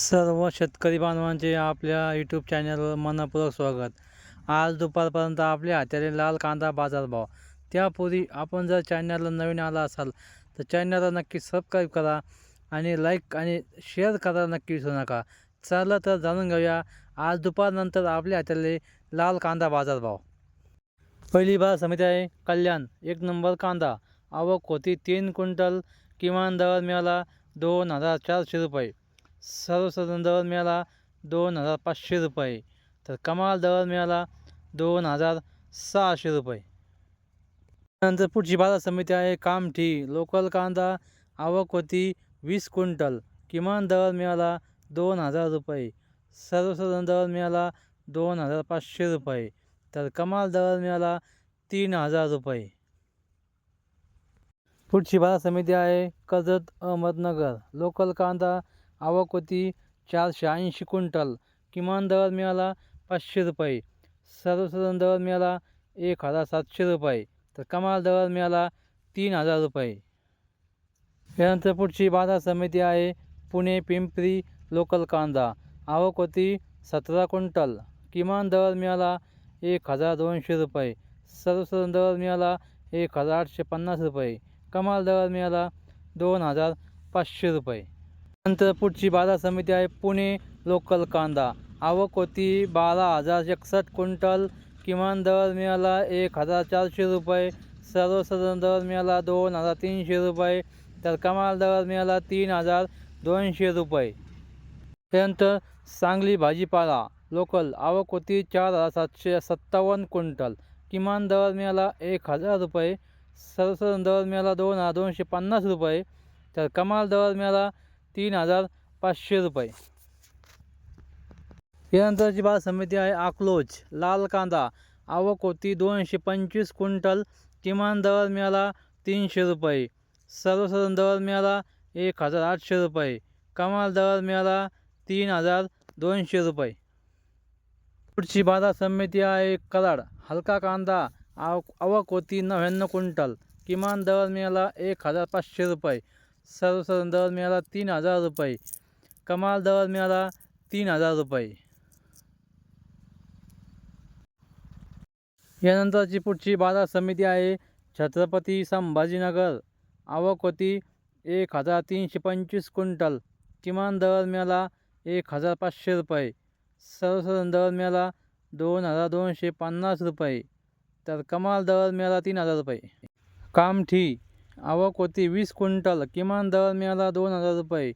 सर्व शेतकरी बांधवांचे आपल्या यूट्यूब चॅनलवर मनपूर्वक स्वागत. आज दुपारपर्यंत आपल्या हाताने लाल कांदा बाजारभाव. त्यापूर्वी आपण जर चॅनलला नवीन आला असाल तर चॅनलला नक्की सबस्क्राईब करा आणि लाईक आणि शेअर करायला नक्की विसरू नका. चला तर जाणून घेऊया आज दुपारनंतर आपल्या हाताले लाल कांदा बाजारभाव. पहिली बार समिती आहे कल्याण. एक नंबर कांदा. आवक होती तीन क्विंटल. किमान दर मिळाला दोन हजार चारशे रुपये. सर्वसाधारण दर मिळाला दोन हजार पाचशे रुपये. तर कमाल दर मिळाला दोन हजार सहाशे रुपये. नंतर पुढची बाजार समिती आहे कामठी. लोकल कांदा आवक होती वीस क्विंटल. किमान दर मिळाला दोन हजार रुपये. सर्वसाधारण दर मिळाला दोन हजार पाचशे रुपये. तर कमाल दर मिळाला तीन हजार रुपये. पुढची बाजार समिती आहे कर्जत अहमदनगर. लोकल कांदा आवक होती चारशे ऐंशी क्विंटल. किमान दर मिळाला पाचशे रुपये. सर्वसाधारण दर मिळाला एक हजार सातशे रुपये. तर कमाल दर मिळाला तीन हजार रुपये. यानंतर पुढची बाजार समिती आहे पुणे पिंपरी लोकल कांदा. आवक होती सतरा क्विंटल. किमान दर मिळाला एक हजार दोनशे रुपये. सर्वसाधारण दर मिळाला एक हजार आठशे पन्नास रुपये. कमाल दर मिळाला दोन हजार पाचशे रुपये. नंतर पुढची बाजार समिती आहे पुणे लोकल कांदा. आवक होती बारा हजार एकसष्ट क्विंटल किमान दर मिळाला एक हजार चारशे रुपये सर्वसाधारण दर मिळाला दोन हजार तीनशे रुपये तर कमाल दर मिळाला तीन हजार दोनशे रुपये. त्यानंतर सांगली भाजीपाला लोकल आवक होती चार हजार सातशे सत्तावन्न क्विंटल किमान दर मिळाला एक हजार रुपये सर्वसाधारण दर मिळाला दोन हजार दोनशे पन्नास रुपये तर कमाल दर मिळाला तीन हजार पाचशे रुपये. यानंतरची बाजार समिती आहे आकलोज लाल कांदा आवक होती दोनशे पंचवीस क्विंटल किमान दर मिळाला तीनशे रुपये. सर्वसाधारण दर मिळाला एक हजार आठशे रुपये. कमाल दर मिळाला तीन हजार दोनशे रुपये. पुढची बाजार समिती आहे कराड हलका कांदा आव आवक होती नव्याण्णव क्विंटल किमान दर मिळाला एक हजार पाचशे रुपये. सर्वसाधारण दर मिळाला तीन हजार रुपये. कमाल दर मिळाला तीन हजार रुपये. यानंतरची पुढची बाजार समिती आहे छत्रपती संभाजीनगर. आवक होती एक हजार तीनशे पंचवीस क्विंटल. किमान दर मिळाला एक हजार पाचशे रुपये. सर्वसाधारण दर मिळाला दोन हजार दोनशे पन्नास रुपये. तर कमाल दर मिळाला तीन हजार रुपये. कामठी आवक होती वीस क्विंटल. किमान दर मिळाला दोन हजार रुपये.